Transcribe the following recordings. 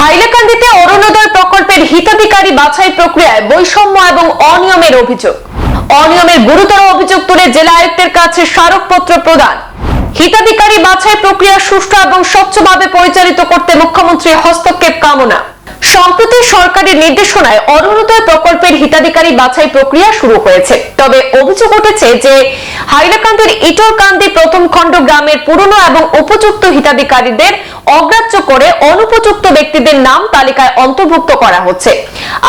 হাইলাকান্দিতে অরুণোদয় প্রকল্পের হিতাধিকারী বাছাই প্রক্রিয়ায় বৈষম্য এবং অনিয়মের অভিযোগ। অনিয়মের গুরুতর অভিযোগ তুলে জেলা আয়ুক্তের কাছে স্মারকপত্র প্রদান। হিতাধিকারী বাছাই প্রক্রিয়া সুষ্ঠু এবং স্বচ্ছভাবে পরিচালিত করতে মুখ্যমন্ত্রীর হস্তক্ষেপ কামনা। সম্প্রতি সরকারের নির্দেশনায় অরুণোদয় প্রকল্পের হিতাধিকারী বাছাই প্রক্রিয়া শুরু হয়েছে। তবে অভিযোগ উঠেছে যে হাইলাকান্দির ইটরকান্দি প্রথম খণ্ড গ্রামের পুরনো এবং উপযুক্ত হিতাধিকারীদের অগ্রাহ্য করে অনুপযুক্ত ব্যক্তিদের নাম তালিকায় অন্তর্ভুক্ত করা হচ্ছে।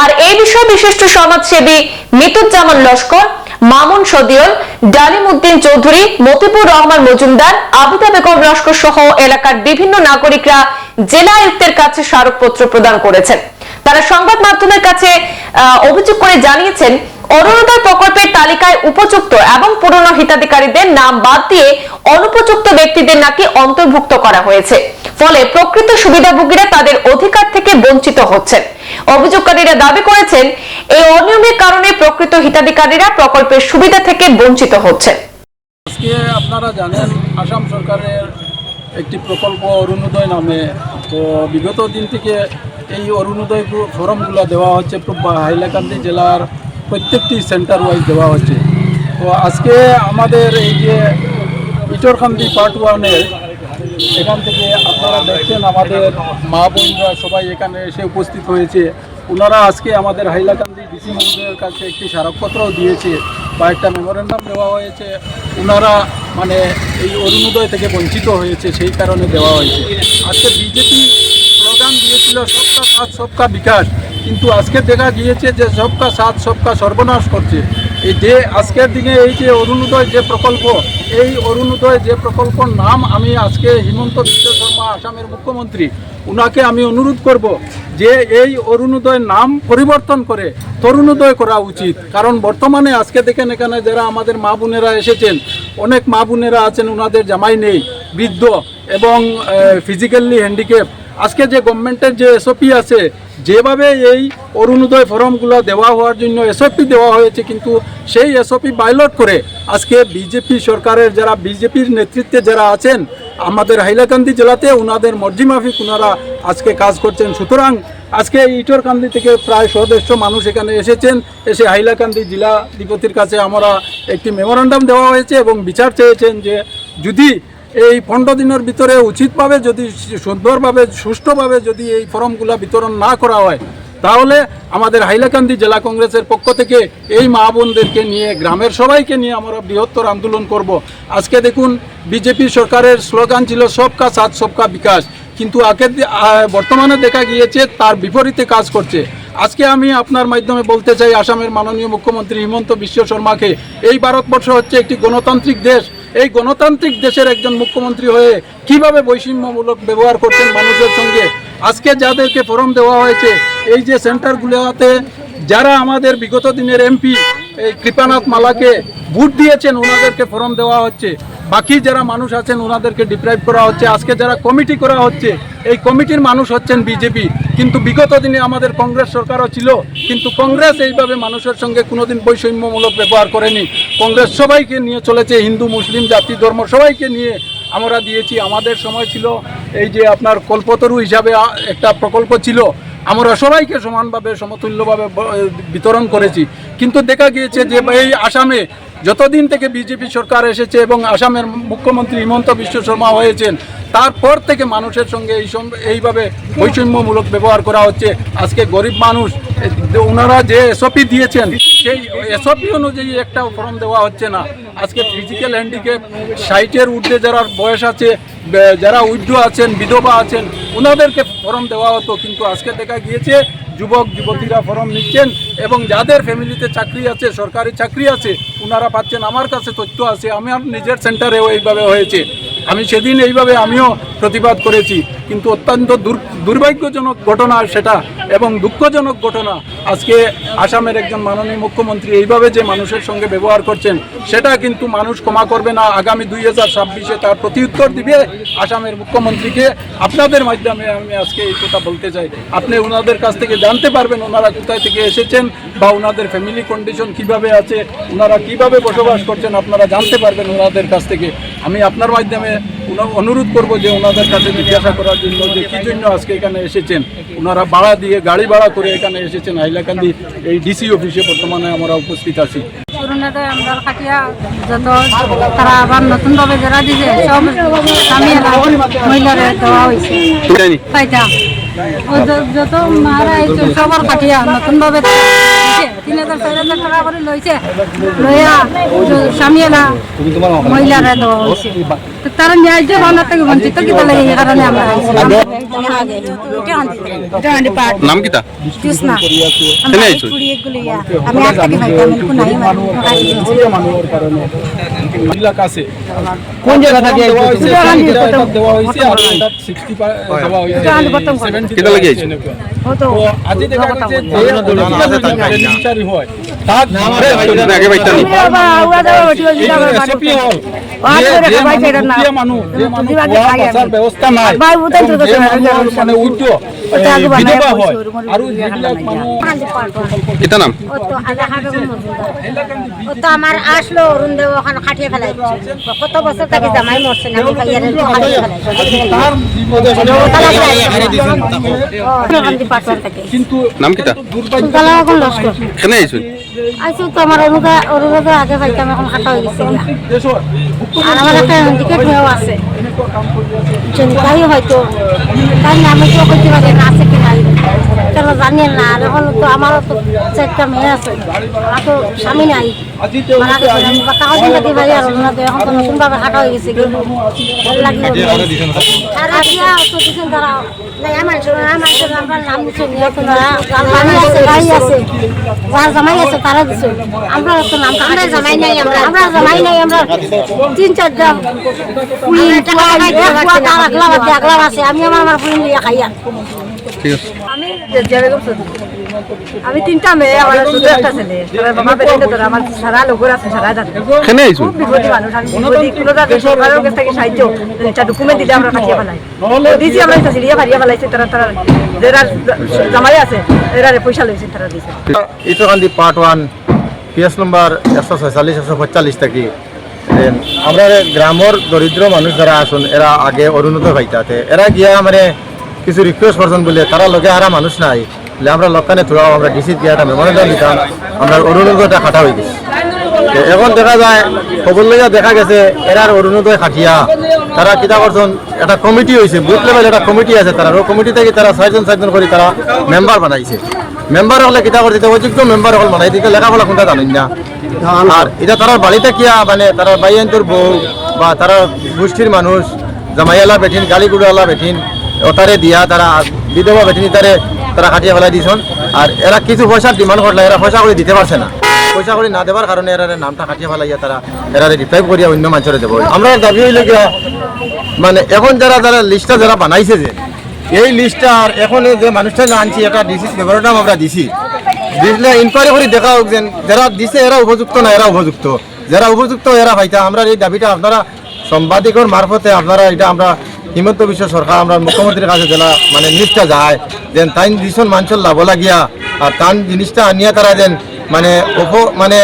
আর এই বিষয়ে বিশিষ্ট সমাজসেবী মিতুজ্জামান লস্কর, মামুন সদিয়ল ডালিম উদ্দিন চৌধুরী মতিপুর রহমান মজুমদার, আবিদা বেগম লস্কর সহ এলাকার বিভিন্ন নাগরিকরা জেলা আয়ুক্তের কাছে স্মারকপত্র প্রদান করেছেন। তারা সংবাদ মাধ্যমের কাছে অভিযোগ করে জানিয়েছেন অরুণোদয় প্রকল্পের তালিকায় উপযুক্ত এবং পুরনো হিতাধিকারীদের নাম বাদ দিয়ে অনুপযুক্ত ব্যক্তিদের নাকি অন্তর্ভুক্ত করা হয়েছে। ফলে প্রকৃত সুবিধাভোগীরা তাদের অধিকার থেকে বঞ্চিত হচ্ছেন। অভিযোগকারীরা দাবি করেছেন, এই অনিয়মের কারণে প্রকৃত হিতাধিকারীরা প্রকল্পের সুবিধা থেকে বঞ্চিত হচ্ছেন। আজকে আপনারা জানেন, আসাম সরকারের একটি প্রকল্প অরুণোদয় নামে। তো বিগত দিন থেকে এই অরুণোদয় ফরমগুলো দেওয়া হচ্ছে হাইলাকান্দি জেলার প্রত্যেকটি সেন্টার ওয়াইজ দেওয়া হচ্ছে। তো আজকে আমাদের এই যে ইটরকান্দি পার্ট ওয়ানের এখান থেকে আপনারা দেখছেন আমাদের মা বোনরা সবাই এখানে এসে উপস্থিত হয়েছে। ওনারা আজকে আমাদের হাইলাকান্দি ডিসি মন্দিরের কাছে একটি স্মারকপত্রও দিয়েছে বা একটা মেমোরেন্ডাম দেওয়া হয়েছে। ওনারা মানে এই অরুণোদয় থেকে বঞ্চিত হয়েছে, সেই কারণে দেওয়া হয়েছে। আজকে বিজেপি স্লোগান দিয়েছিল, সবকা সাথ, সবকা বিকাশ। কিন্তু আজকে দেখা গিয়েছে যে সবকা সাথ, সবকা সর্বনাশ করছে। এই যে আজকের দিনে এই যে অরুণোদয় যে প্রকল্প, এই অরুণোদয় যে প্রকল্পর নাম আমি আজকে হিমন্ত বিশ্ব শর্মা আসামের মুখ্যমন্ত্রী, উনাকে আমি অনুরোধ করব যে এই অরুণোদয় নাম পরিবর্তন করে তরুণোদয় করা উচিত। কারণ বর্তমানে আজকে দেখেন এখানে যারা আমাদের মা বোনেরা এসেছেন, অনেক মা বোনেরা আছেন ওনাদের জামাই নেই, বৃদ্ধ এবং ফিজিক্যালি হ্যান্ডিক্যাপ আজকে যে গভর্নমেন্টের যে এসওপি আছে যেভাবে এই অরুণোদয় ফর্মগুলো দেওয়া হওয়ার জন্য এসওপি দেওয়া হয়েছে, কিন্তু সেই এসওপি বাইলট করে আজকে বিজেপি সরকারের যারা বিজেপির নেতৃত্বে যারা আছেন, আমাদের হাইলাকান্দি জেলাতে ওনাদের মর্জি মাফিক ওনারা আজকে কাজ করছেন। সুতরাং আজকে ইটরকান্দি থেকে প্রায় সদস্য মানুষ এখানে এসেছেন। এসে হাইলাকান্দি জেলা অধিপতির কাছে আমরা একটি মেমোরান্ডাম দেওয়া হয়েছে এবং বিচার চেয়েছেন যে যদি এই পনেরো দিনের ভিতরে উচিতভাবে যদি সুন্দরভাবে, সুষ্ঠুভাবে যদি এই ফর্মগুলো বিতরণ না করা হয়, তাহলে আমাদের হাইলাকান্দি জেলা কংগ্রেসের পক্ষ থেকে এই মা বোনদেরকে নিয়ে, গ্রামের সবাইকে নিয়ে আমরা বৃহত্তর আন্দোলন করব। আজকে দেখুন, বিজেপি সরকারের স্লোগান ছিল, সবকা সাথ, সবকা বিকাশ। কিন্তু আগের দি- বর্তমানে দেখা গিয়েছে, তার বিপরীতে কাজ করছে। আজকে আমি আপনার মাধ্যমে বলতে চাই, আসামের মাননীয় মুখ্যমন্ত্রী হিমন্ত বিশ্ব শর্মাকে, এই ভারতবর্ষ হচ্ছে একটি গণতান্ত্রিক দেশ। এই গণতান্ত্রিক দেশের একজন মুখ্যমন্ত্রী হয়ে কীভাবে বৈষম্যমূলক ব্যবহার করছেন মানুষের সঙ্গে? আজকে যাদেরকে ফরম দেওয়া হয়েছে, এই যে সেন্টারগুলোতে যারা আমাদের বিগত দিনের এমপি, এই কৃপানাথ মালাকে ভোট দিয়েছেন, ওনাদেরকে ফরম দেওয়া হচ্ছে। বাকি যারা মানুষ আছেন, ওনাদেরকে ডিপ্রাইভ করা হচ্ছে। আজকে যারা কমিটি করা হচ্ছে, এই কমিটির মানুষ হচ্ছেন বিজেপি। কিন্তু বিগত দিনে আমাদের কংগ্রেস সরকারও ছিল, কিন্তু কংগ্রেস এইভাবে মানুষের সঙ্গে কোনোদিন বৈষম্যমূলক ব্যবহার করেনি। কংগ্রেস সবাইকে নিয়ে চলেছে, হিন্দু, মুসলিম, জাতি, ধর্ম সবাইকে নিয়ে আমরা দিয়েছি। আমাদের সময় ছিল এই যে আপনার কল্পতরু হিসাবে একটা প্রকল্প ছিল। আমরা সবাইকে সমানভাবে, সমতুল্যভাবে বিতরণ করেছি। কিন্তু দেখা গিয়েছে যে এই আসামে যতদিন থেকে বিজেপি সরকার এসেছে এবং আসামের মুখ্যমন্ত্রী হিমন্ত বিশ্ব শর্মা হয়েছেন, তারপর থেকে মানুষের সঙ্গে এই এইভাবে বৈষম্যমূলক ব্যবহার করা হচ্ছে। আজকে গরিব মানুষ, ওনারা যে এসওপি দিয়েছেন, সেই এসওপি অনুযায়ী একটা ফর্ম দেওয়া হচ্ছে না। আজকে ফিজিক্যাল হ্যান্ডিক্যাপ সাইটের ঊর্ধ্বে যারা বয়স আছে যারা উইদ্ধ আছেন, বিধবা আছেন, ওনাদেরকে ফর্ম দেওয়া হতো, কিন্তু আজকে দেখা গিয়েছে যুবক, যুবতীরা ফর্ম নিচ্ছেন এবং যাদের ফ্যামিলিতে চাকরি আছে, সরকারি চাকরি আছে ওনারা পাচ্ছেন। আমার কাছে তথ্য আছে আমার নিজের সেন্টারেও এইভাবে হয়েছে। আমি সেদিন এইভাবে আমিও প্রতিবাদ করেছি, কিন্তু অত্যন্ত দুর্ভাগ্যজনক ঘটনা সেটা এবং দুঃখজনক ঘটনা। আজকে আসামের একজন মাননীয় মুখ্যমন্ত্রী এইভাবে যে মানুষের সঙ্গে ব্যবহার করছেন, সেটা কিন্তু মানুষ ক্ষমা করবে না। আগামী দুই হাজার ছাব্বিশে তার প্রতিউত্তর দিবে আসামের মুখ্যমন্ত্রীকে। আপনাদের মাধ্যমে আমি আজকে এই কথা বলতে চাই। আপনি ওনাদের কাছ থেকে জানতে পারবেন ওনারা কোথায় থেকে এসেছেন বা ওনাদের ফ্যামিলি কন্ডিশন কীভাবে আছে ওনারা কীভাবে বসবাস করছেন, আপনারা জানতে পারবেন ওনাদের কাছ থেকে। আমি আপনার মাধ্যমে অনুরোধ করব যে ওনাদের কাছে জিজ্ঞাসা করার জন্য যে কী জন্য আজকে এখানে এসেছেন? ওনারা ভাড়া দিয়ে গাড়ি ভাড়া করে এখানে এসেছেন। হাইলাকান্দি এই ডিসি অফিসে বর্তমানে আমরা উপস্থিত আছি। পুরোনাতে আমরা খাটিয়া যত তারা আবার নতুনভাবে যারা দিছে সব স্বামী মহিলারে দেওয়া হয়েছে। পাইতাম। ও য- যত মারা সবার খাটিয়া নতুনভাবে দিছে। তিন হাজার চার হাজার টাকা করে লইছে। লইয়া য- স্বামী দেওয়া হয়েছে তারা ন্যায্য ভাবনা থেকে বঞ্চিত কিতা লাগে এই কারণে আমরা আইছি। নাম কিতা কৃষ্ণা। আমি আজ থেকে পাইতাম এরকম নাই মানুষের কারণে মহিলা কাছে। কোন জায়গা থেকে দেওয়া হয়েছে, সুতরাং এটা প্রথম- দেওয়া হয়েছে আর 60 দেওয়া হয়েছে, সুতরাং প্রথম? কথা। 70 কেটা লাগি আইছো? এনেকুৱা। হতো তো আজি দেখা গৈছে যে বেনিফিচিয়াৰী হয় তাক আগে বাইতা নি এইটো ৰেচিপি হ'ল যে যে মানুহ দুখীয়া মানুহ যে মানুহ খোৱা নাই মানে উদ্য হয়। নাম? ও তো আমার আসলো অরুণ দেব ওখানে খাটিয়ে ফেলাই কত বছর থেকে জামাই মরছে না আমি তো খাটিয়ে ফেলাই কিন্তু নাম কিতা দুৰ্ভাগ্য কেনে আইছো তো আমার অনুদা অনুরোধে আগে পাইতাম এখন খাটা হয়ে গেছে আর আমার একটা হ্যান্ডিকেট হয়েও আছে। তাই হয়তো তাই নামে তো করতে পারে না আছে কেন জানি না? আর এখন তো আমারও তো চারটা মেয়ে আছে। আমার তো স্বামী নাই। মারা গেছে আমি কাগজ আর না তো এখন তো নতুন ভাবে খাটা হয়ে গেছে কি লাগিব আর এতিয়া তো দিছেন তারা। আমার জামাই আছে তারা দিছে। আমরা তো নাম আমরা জামাই নাই আমরা। আমরা জামাই নাই আমরা তিন চারটা তার আছে আমি আমার আমার পুরি খাইয়া। ঠিক আছে। আমি তিনটা মেয়ে আমার শুধু একটা ছেলে। বাবা বেরিয়ে ধরে আমার সারা লোকের আছে সারা জানে কেনে আইছো? খুব বিপদী মানুষ আমি বিপদী। কোনো যাতে সরকারের কাছ থেকে সাহায্য একটা ডকুমেন্ট দিলে আমরা কাটিয়ে ফেলাই। দিয়েছি আমরা একটা সিরিয়া ফারিয়া ফেলাইছি তারা তারা যারা জামাই আছে এরা পয়সা লইছে তারা দিছে। Itokandi part one PS number একশো ছয়চল্লিশ একশো পঁয়তাল্লিশ থাকি। আমরা গ্রামের দরিদ্র মানুষ যারা আসুন এরা আগে অরুণোদয় পাইতাতে এরা গিয়া মানে কিছু রিকোয়েস্ট করছেন বলে, তারা লগে আর মানুষ নাই। আমরা লক্ষানে থোড়াও আমরা ডিসিত গিয়া একটা মেমোরেন্ডাম দিতাম আমরা অরুণোদয়টা খাটা হয়ে গেছে। এখন দেখা যায়, খবর লইয়া দেখা গেছে, এরার অরুণোদয় খাটিয়া। তারা কিতা করছেন একটা কমিটি হয়েছে বুথ লেভেল একটা কমিটি আছে তারা। ওই কমিটি থেকে তারা ছয়জন ছয়জন করে তারা মেম্বার বানাইছে। মেম্বার হলে কিতা করতে অযোগ্য মেম্বার হল বানাই দিতে লেখাপড়া কোনটা জানেন না। আর এটা তারা বাড়িতে কিয়া মানে তারা বাইয়ান্তর বউ বা তারা গোষ্ঠীর মানুষ, জামাইয়ালা বেঠিন গালি গুড়ালা বেঠিন ওতারে দিয়া তারা বিধবা বেঠিন তারে তারা খাটিয়ে ফেলাই দিছন আর এরা কিছু পয়সার ডিমান্ড করলে এরা পয়সা করে দিতে পারছে না। পয়সা করে না দেওয়ার কারণে এরা নামটা কাটিয়ে ফেলাইয়া তারা এরা রিপ্লাই করিয়া অন্য মানুষের দেবো। আমরা দাবি হইলে মানে এখন যারা যারা লিস্টটা যারা বানাইছে যে, এই লিস্টটা আর এখন যে মানুষটা আনছি এটা ডিসি মেমোরেন্ডাম আমরা দিছি। দিলে ইনকোয়ারি করে দেখা হোক যেন যারা দিছে এরা উপযুক্ত না এরা উপযুক্ত। যারা উপযুক্ত এরা ভাইতা আমরা এই দাবিটা আপনারা সাংবাদিকর মারফতে আপনারা এটা আমরা হিমন্ত বিশ্ব সরকার আমরা মুখ্যমন্ত্রীর কাছে জেলা মানে জিনিসটা যায় যেন তাই দিছন মানুষের লাভ লাগিয়া আর তান জিনিসটা আনিয়া তারা যেন মানে উপ মানে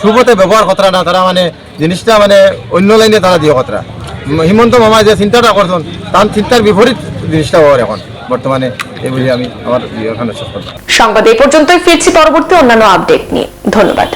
শুভতে ব্যবহার কতরা না, তারা মানে জিনিসটা মানে অন্য লাইনে তারা দিয়ে কতরা। হিমন্ত মামা যে চিন্তাটা করছেন, তার চিন্তার বিপরীত জিনিসটা হওয়ার এখন, বর্তমানে এই বলে আমি আমার সংবাদ এই পর্যন্তই, ফিরছি পরবর্তী অন্যান্য আপডেট নিয়ে। ধন্যবাদ।